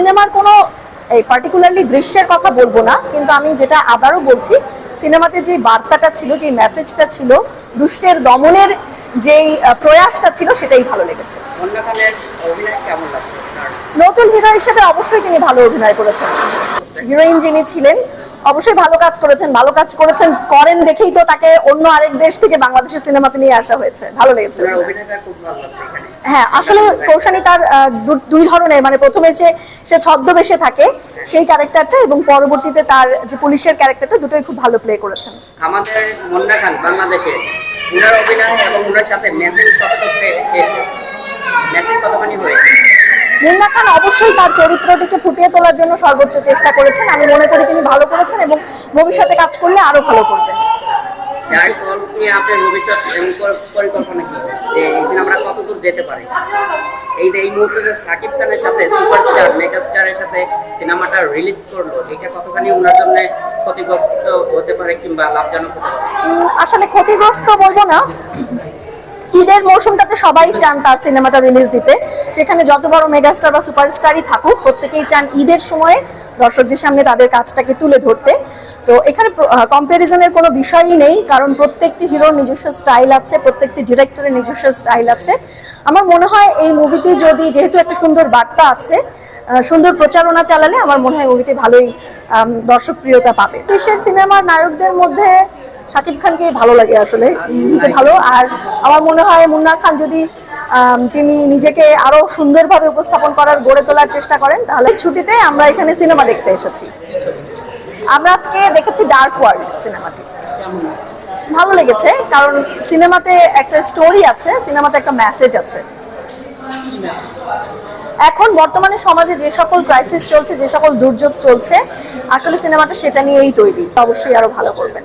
সিনেমার কোনো এই পার্টিকুলারলি দৃশ্যের কথা বলব না কিন্তু আমি যেটা আবারও বলছি সিনেমাতে যে বার্তাটা ছিল যে মেসেজটা ছিল দুষ্টের দমনের যেই প্রয়াসটা ছিল সেটাই ভালো লেগেছে। নতুন হিরো হিসেবে অবশ্যই তিনি ভালো অভিনয় করেছেন। হিরোইন যিনি ছিলেন অবশ্যই ভালো কাজ করেছেন ভালো কাজ করেছেন করেন দেখেই তো তাকে অন্য আরেক দেশ থেকে বাংলাদেশের সিনেমাতে নিয়ে আসা হয়েছে। ভালো লেগেছে। হ্যাঁ আসলে কৌশানী তার দুই ধরনের মানে প্রথমে যে সে ছদ্মবেশে থাকে সেই ক্যারেক্টারটা এবং পরবর্তীতে তার যে পুলিশের ক্যারেক্টারটা দুটোই খুব ভালো প্লে করেছেন। আমাদের মুন্না খান বাংলাদেশে। উনার অভিনয় এবং উনার সাথে কতখানি হয়েছে? মুন্না খান অবশ্যই তার চরিত্রটিকে ফুটিয়ে তোলার জন্য সর্বোচ্চ চেষ্টা করেছেন। আমি মনে করি তিনি ভালো করেছেন এবং ভবিষ্যতে কাজ করলে আরও ভালো করবেন। যার ফল নিয়ে আপনার ভবিষ্যৎ পরিকল্পনা কি? যে এই সিনেমাটা কতদূর যেতে পারি? এই এই মুহূর্তে সাকিব খানের সাথে সুপারস্টার মেগা স্টারের সাথে সিনেমাটা রিলিজ করল, এটা কতখানি ওনার জন্য ক্ষতিগ্রস্ত হতে পারে কিংবা লাভজনক হতে আসলে ক্ষতিগ্রস্ত বলব না। ঈদের মৌসুমটাতে সবাই চান তার সিনেমাটা রিলিজ দিতে। সেখানে যত বড় মেগাস্টার বা সুপারস্টারই থাকুক, প্রত্যেকেই চান ঈদের সময়ে দর্শকদের সামনে তাদের কাজটাকে তুলে ধরতে। তো এখানে কম্প্যারিজনের কোনো বিষয়ই নেই, কারণ প্রত্যেকটি হিরোর নিজস্ব স্টাইল আছে, প্রত্যেকটি ডিরেক্টরের নিজস্ব স্টাইল আছে। আমার মনে হয় এই মুভিটি যদি, যেহেতু একটা সুন্দর বার্তা আছে সুন্দর প্রচারণা চালালে আমার মনে হয় মুভিটি ভালোই দর্শকপ্রিয়তা পাবে। দেশের সিনেমার নায়কদের মধ্যে শাকিব খানকে ভালো লাগে আসলে ভালো। আর আমার মনে হয় মুন্না খান যদি তিনি নিজেকে আরও সুন্দরভাবে উপস্থাপন করার গড়ে তোলার চেষ্টা করেন, তাহলে ছুটিতে আমরা এখানে সিনেমা দেখতে এসেছি। আমরা আজকে দেখেছি ডার্ক ওয়ার্ল্ড সিনেমাটি। ভালো লেগেছে, কারণ সিনেমাতে একটা স্টোরি আছে, সিনেমাতে একটা মেসেজ আছে। এখন বর্তমানে সমাজে যে সকল ক্রাইসিস চলছে, যে সকল দুর্যোগ চলছে, আসলে সিনেমাটা সেটা নিয়েই তৈরি। অবশ্যই আরও ভালো করবেন।